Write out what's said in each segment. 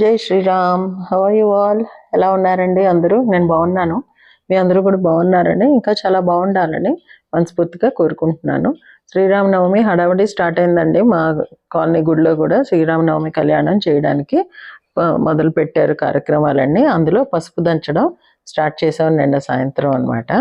జై Shriram. How are you all ఎలా ఉన్నారండి? అందరూ? నేను బాగున్నాను. మీ అందరూ కూడా బాగున్నారని ఇంకా చాలా బాగుండాలని మనస్ఫూర్తిగా కోరుకుంటున్నాను. శ్రీరామనవమి హడావిడి స్టార్ట్ అయిందండి. మా కాలనీ గుడిలో కూడా శ్రీరామనవమి కళ్యాణం చేయడానికి మొదలు పెట్టారు కార్యక్రమాలన్నీ. అందులో పసుపు దంచడం స్టార్ట్ చేసాం నిన్న సాయంత్రం అన్నమాట.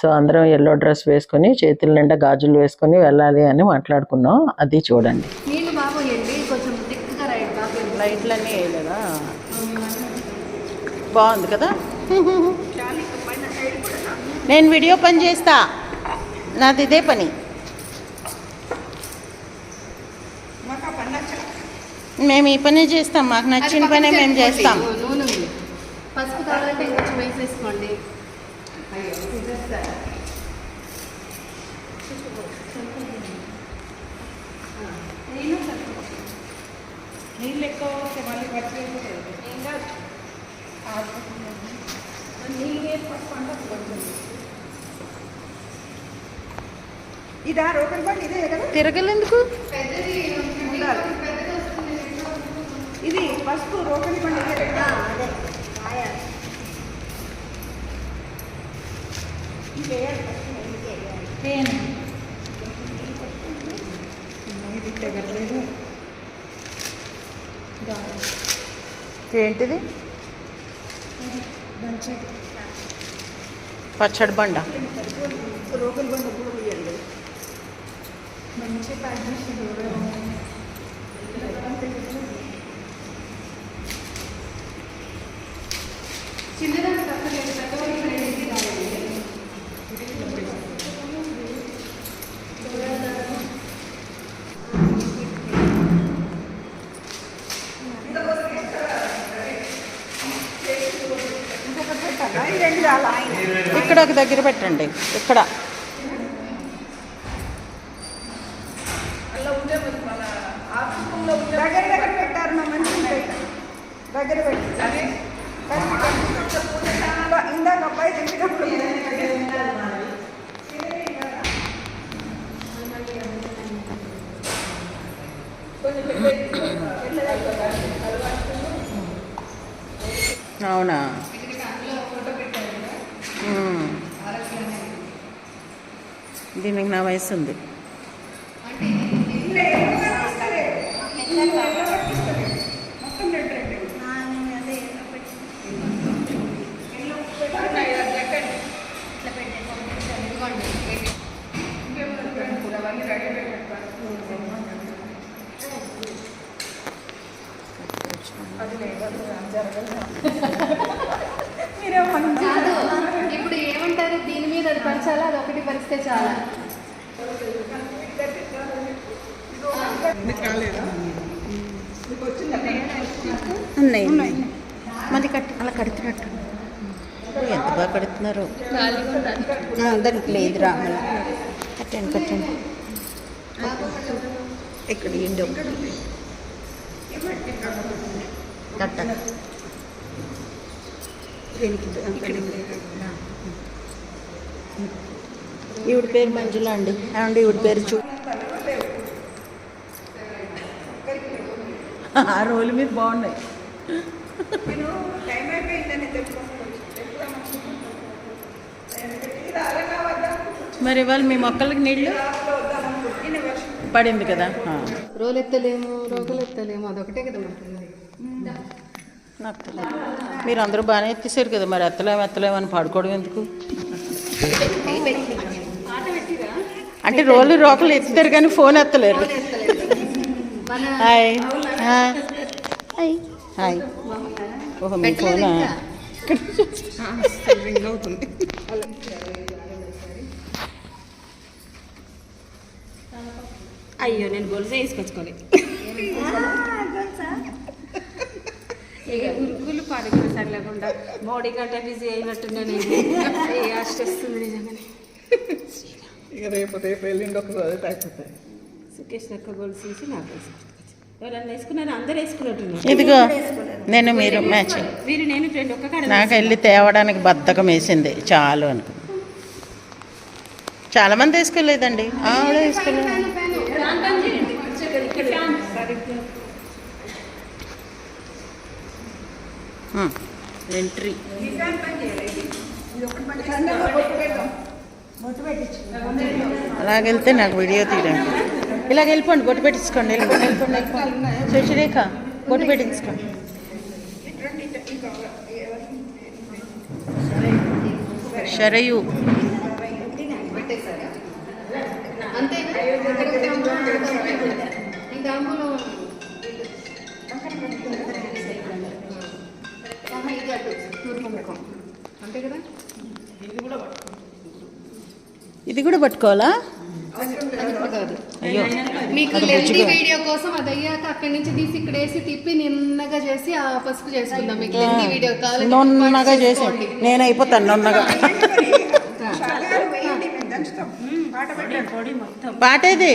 సో అందరం ఎల్లో డ్రెస్ వేసుకొని చేతుల నిండా గాజులు వేసుకొని వెళ్ళాలి అని మాట్లాడుకున్నాం. అది చూడండి నీళ్ళు బాగోయండి కొంచెం థిక్గా రైట్ బాగా లైట్లన్నీ వేయలేదా? బాగుంది కదా? నేను వీడియో పని చేస్తా. నాది ఇదే పని. మేము ఈ పని చేస్తాం. మాకు నచ్చిన పనే మేము చేస్తాం. పసుపు కావాలంటే వేసేసుకోండి నీళ్ళు ఎక్కువ వస్తే మళ్ళీ పచ్చి ఏం కాదు. నీళ్ళు అంటారు కొంచెం ఇదా రోకల్ బండి ఇదే కదా? తిరగలేందుకు? ఇది పసుపు రోకలి బండి ఇదే కదా? ఇది ఫస్ట్ ఇది వేయాలి. ఇది తెగట్లేదు ఏంటిది? పచ్చడి బండ. రోకల్ బండి కూడా వేయాలి మంచి ప్యాక్ చేసి చిన్నదాన్ని తప్పలేదు పెద్దవాళ్ళకి రెండింటికి కావాలండి ఇంకొకటి పెట్టాలా ఈ రెండు చాలా ఇక్కడ ఒక దగ్గర పెట్టండి. ఇక్కడ. దగ్గర దగ్గర పెట్టారు మా మంచి ఉంటాయి. దగ్గర పెట్టి అదే. ఇందాక అబ్బాయి తెచ్చినప్పుడు అవునా మ్మ్. దీనికి నా వయసు ఉంది మీరేమో కాదు ఇప్పుడు ఏమంటారు దీని మీద అది పరిచాలా అది ఒకటి పరిస్తే చాలా ఉన్నాయి. మరి కట్ అలా కడుతున్నట్టు. ఎంత బాగా కడుతున్నారు? దానికి లేదు రామల కట్టండి కట్టండి. ఇక్కడ ఇండో కట్ట. ఈవిడ పేరు మంజుల అండి. ఏమండి ఈవిడ పేరు చూ ఆ రోజులు మీరు బాగున్నాయి. మరి ఇవాళ మీ మొక్కలకి నీళ్ళు పడింది కదా. రోలు ఎత్తలేము రోగులు ఎత్తలేము అదొకటే కదా నాకు తెలియదు. మీరు అందరూ బాగానే ఎత్తేసారు కదా మరి ఎత్తలేము ఎత్తలేము అని పాడుకోవడం ఎందుకు? అంటే రోలు రోకలు ఎత్తుతారు కానీ ఫోన్ ఎత్తలేరు. మన హాయ్. హాయ్. హాయ్. ఓహో మీ ఫోనా? రింగ్ అవుతుంది. అయ్యో నేను గొలుసు వేసుకొచ్చుకోలే ఇక గురుకులు పాడుకున్న సరి లేకుండా మోడీ కంటే బిజీ అయినట్టున్నాను ఏ ఆస్ట్ వస్తుంది నిజంగానే. ఇక రేపు రేపు ఎల్లుండి ఒక రోజు అయిపోతాయి సుకేష్ అక్క గొలుసు నాకు వేసుకొచ్చుకోవచ్చు ఇదిగో నేను మీరు మ్యాచ్. వీరు నేను ఫ్రెండ్ ఒక్క కాడ నాకు వెళ్ళి తేవడానికి బద్ధకం వేసింది. చాలు అనుకున్నా చాలా మంది వేసుకోలేదండి. ఆవిడ వేసుకోలేదు. ఎంట్రీ. అలాగెళ్తే నాకు వీడియో తీయడానికి. ఇలాగ వెళ్ళిపోండి బొట్టు పెట్టించుకోండి వెళ్ళిపోండి వెళ్ళిపోండి వెళ్ళిపోండి. శశిరేఖ బొట్టు పెట్టించుకోండి. ఆహా, ఇది కూడా పట్టుకోవాలా? అయ్యో. మీకు బుజ్జిగా. వీడియో కోసం అది అయ్యాక అక్కడి నుంచి తీసి ఇక్కడ వేసి తిప్పి నిన్నగా చేసి ఆ పసుపు చేసుకుందాం. మీకు లెండి వీడియో కావాలి నొన్నగా చేసి. నేను అయిపోతాను నొన్నగా. పాట ఏది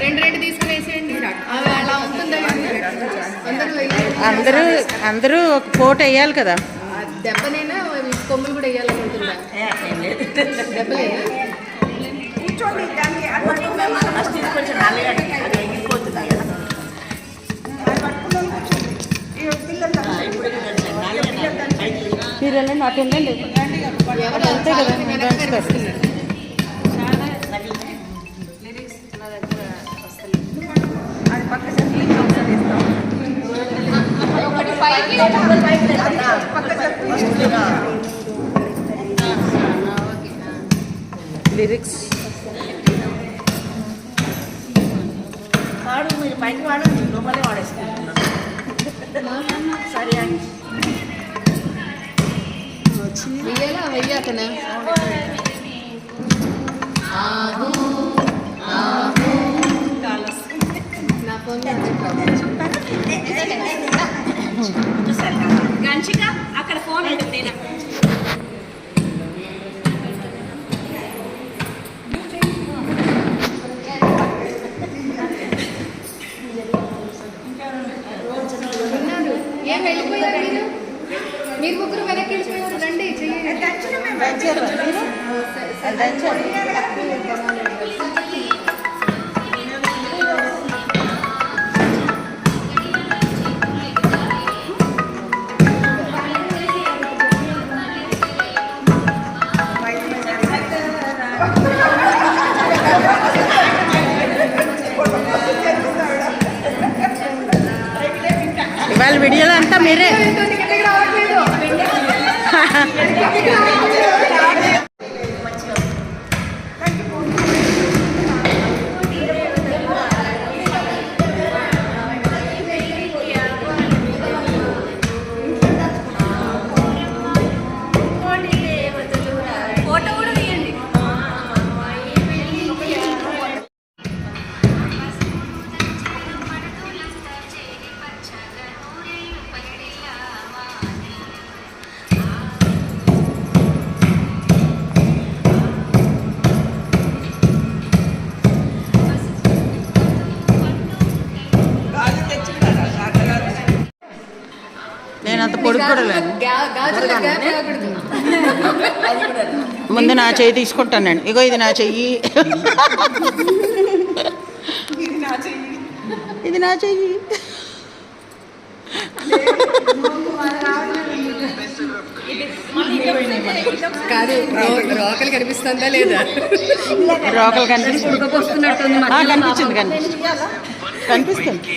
రెండు రెండు తీసుకుని వేసేయండి అవి అలా ఉంటుందా అందరూ. అందరూ అందరూ ఒక కోట్ వేయాలి కదా. దెబ్బనైనా కొమ్ములు కూడా వేయాలని ఉంటుందా? దెబ్బలేనా? మీరు వెళ్ళండి అటు ఎవరు అంతే కదా లిరిక్స్ వాడు మీరు పైకి వాడండి లోపలే వాడేసుకుంటున్నాను సరే అండి వెయ్యాలా వెయ్యాకనా నా ఫోన్ గంచిక అక్కడ ఫోన్ ఉంటుంది ఉన్నారు ఏం వెళ్ళిపోయారు మీరు? మీరు ముగ్గురు వెనక్కి వెళ్ళిపోయారు రండి చెయ్యండి. ముందు నా చెయ్యి తీసుకుంటాను నేను. ఇగో ఇది నా చెయ్యి. ఇది నా చెయ్యి. కాదు రోకలు కనిపిస్తుందా లేదా? రోకలు కనిపిస్తుంది కనిపిస్తుంది. కనిపిస్తుంది.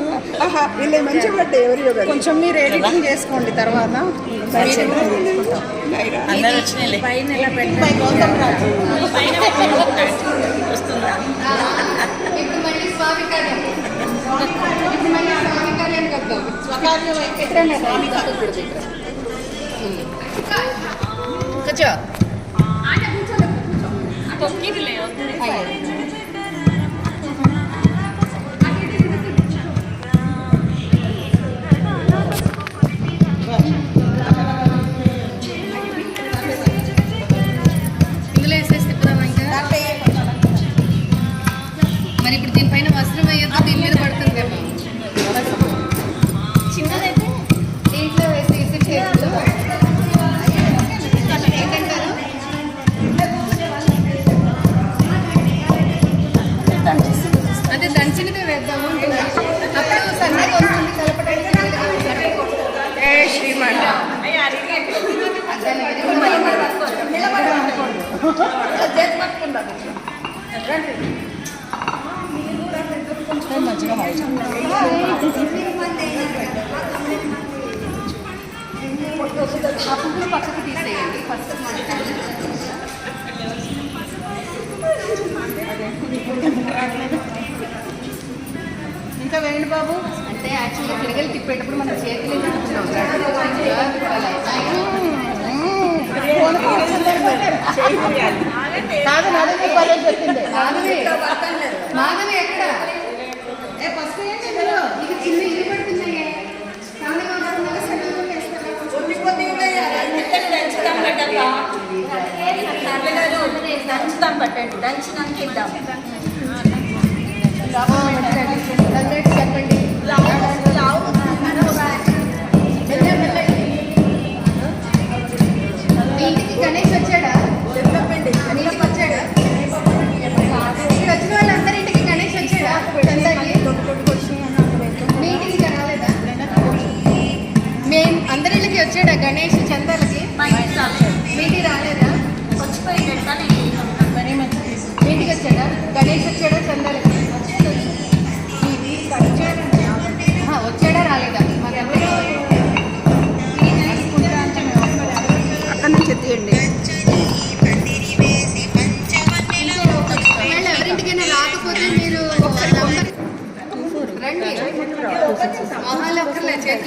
తీసి- తిప్పకండి అదే యాంగిల్ కొంచెం మీరు ఎడిటింగ్ చేసుకోండి తర్వాత అందరూ వచ్చినాయిలే. పైన మరి ఇప్పుడు దీనిపైన వస్త్రం వేయొద్దు దీని మీద పడుతుందేమో. చిన్నదైతే దీంట్లో చేతులు ఏంటంటారు అదే దంచినదే వేద్దాము. అప్పుడు సన్నగా వస్తుంది కలపడానికి శ్రీమంట ఆ పువ్వులు పక్కకు తీసేయండి ఫస్ట్ ఇంకా వేయండి బాబు అంటే యాక్చువల్గా పిల్లలు తిప్పేటప్పుడు మనం చేతులు కాదు చెప్పింది మాధవి మాధవి ఎక్కడ దంచుతాం పెట్టండి దంచినాక ఇద్దాం. చెప్పండి.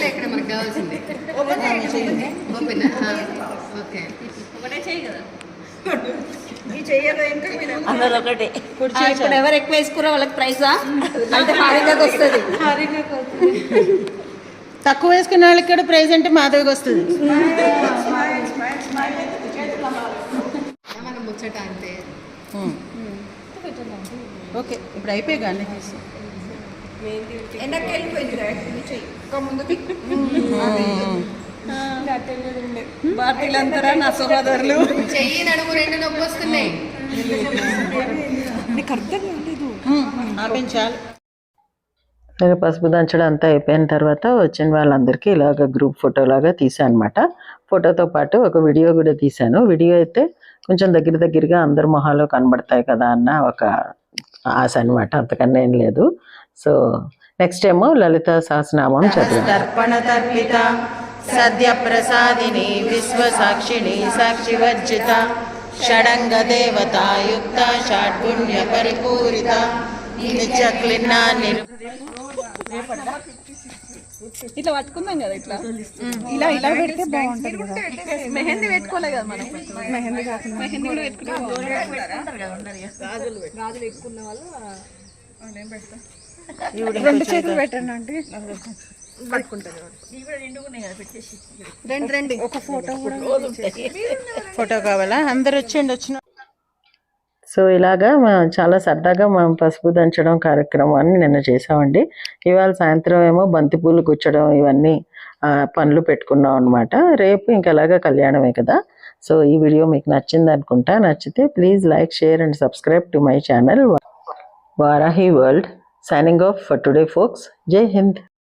చేతులు మనకు కావాల్సింది. Open okay. ఒకటే చేయి కదా. అందరూ ఒకటి. ఆ, ఇప్పుడు ఎవరు ఎక్కువ వేసుకురా వాళ్ళకి ప్రైజా అంటే హారిగా వస్తుంది. తక్కువ వేసుకునే వాళ్ళకి కూడా ప్రెజెంట్ మాధవికి వస్తుంది. మనం ముచ్చట అంతే ఓకే ఇప్పుడు అయిపోయి కానీ. వెనక్కి వెళ్ళిపోయింది కదా చెయ్యి భారతీయులందరూ నా సహోదరులు చెయ్యి నడుము రెండు నొప్పి వస్తున్నాయి ఆపించాలి సరే పసుపు దంచడం అంతా అయిపోయిన తర్వాత వచ్చిన వాళ్ళందరికీ ఇలాగ గ్రూప్ ఫోటో లాగా తీసాను అనమాట ఫోటోతో పాటు ఒక వీడియో కూడా తీశాను వీడియో అయితే కొంచెం దగ్గర దగ్గరగా అందరి మొహాలు కనబడతాయి కదా అన్న ఒక ఆశ అనమాట అంతకన్నా ఏం లేదు సో నెక్స్ట్ ఏమో లలిత సహస్రనామం చదివాను తర్పణ తర్పిత సద్య ప్రసాదిని విశ్వ సాక్షిణి సాక్షి వర్జిత షడంగ దేవతాయుక్త షాడ్గుణ్య పరిపూరిత నిత్య క్లిన్నా నిరు ఇట్లా పట్టుకుందాం కదా ఇట్లా? ఇలా ఇలా పెడితే బాగుంటుంది కదా. మెహందీ పెట్టుకోలే కదా మనం. మెహందీ కాకుండా. మెహందీ కూడా పెట్టుకుంటాం. గాజులు ఎక్కున్న వాళ్ళు రెండు చేతులు పెట్టండి రండి రండి ఒక ఫోటో కూడా ఫోటో కావాలా? అందరు వచ్చేయండి వచ్చిన సో ఇలాగా చాలా సరదాగా మేము పసుపు దంచడం కార్యక్రమాన్ని నిన్న చేసామండి ఇవాళ సాయంత్రం ఏమో బంతిపూలు గుచ్చడం ఇవన్నీ ఆ, పనులు పెట్టుకున్నాం అనమాట రేపు ఇంక ఎలాగా కళ్యాణమే కదా. సో ఈ వీడియో మీకు నచ్చింది అనుకుంటా. నచ్చితే please like share and subscribe to my channel. Varahi world. signing off for today folks. Jai hind.